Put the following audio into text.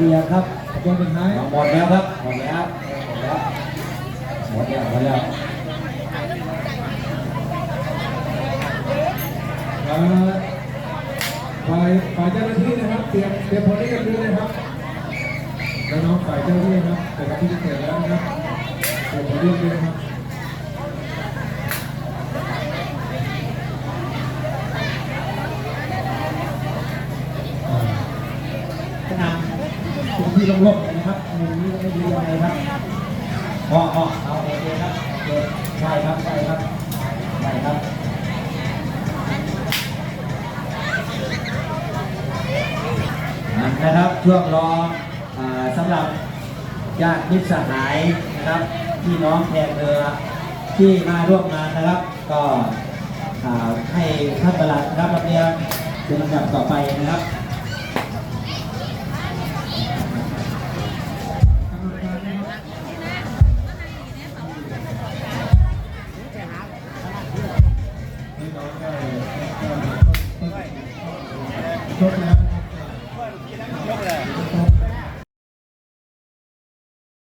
เบียร์ครับขบวนสุดท้ายหมดแล้วครับ หมดแล้ว หมดแล้ว หมดแล้วฝ่ายฝ่ายเจ้าหน้าที่นะครับ เตรียมเตรียมพลให้กันด้วยนะครับแล้วน้องฝ่ายเจ้าหน้าที่ครับแต่ละที่เสร็จแล้วนะครับเตรียมพลเรียบด้วยนะครับ อ่าก็นำ ที่โล่งๆเลยนะครับมุมนี้ก็ไม่ดียังไงครับอ๋ออ๋อเอาโอเคครับโอเคใช่ครับใช่ครับใช่ครับนะครับช่วงรอสำหรับญาติมิตรสหายนะครับพี่น้องแขกเรือที่มาร่วมงานนะครับ ก็ให้ท่านประหลัดรับระเบียงเป็นลำดับต่อไปนะครับ ชกแล้ว